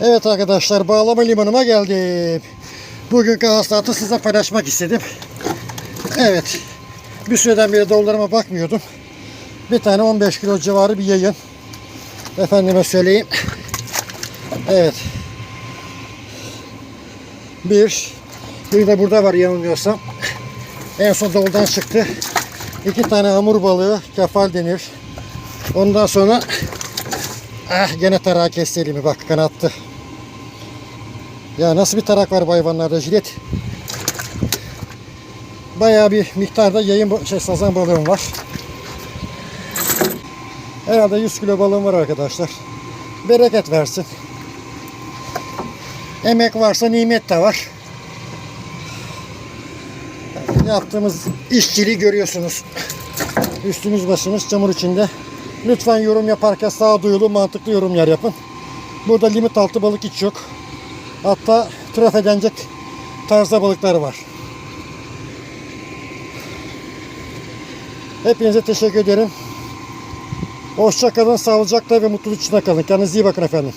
Evet arkadaşlar bağlama limanıma geldim. Bugünkü hasılatı size paylaşmak istedim. Evet. Bir süreden beri dolarıma bakmıyordum. Bir tane 15 kilo civarı bir yayın. Efendime söyleyeyim. Evet. Bir. Bir de burada var yanılmıyorsam. En son doldan çıktı. İki tane hamur balığı. Kefal denir. Ondan sonra ah gene tarağı kesti elimi bak kanattı. Ya nasıl bir tarak var bu hayvanlarda jilet. Bayağı bir miktarda yayın şey, sazan balığım var. Herhalde 100 kilo balığım var arkadaşlar. Bereket versin. Emek varsa nimet de var. Yaptığımız işçiliği görüyorsunuz. Üstümüz başımız çamur içinde. Lütfen yorum yaparken sağduyulu mantıklı yorumlar yapın. Burada limit altı balık hiç yok. Hatta traf edilecek tarzda balıklar var. Hepinize teşekkür ederim. Hoşça kalın, sağlıcakla ve mutluluk içinde kalın. Kendinize iyi bakın efendim.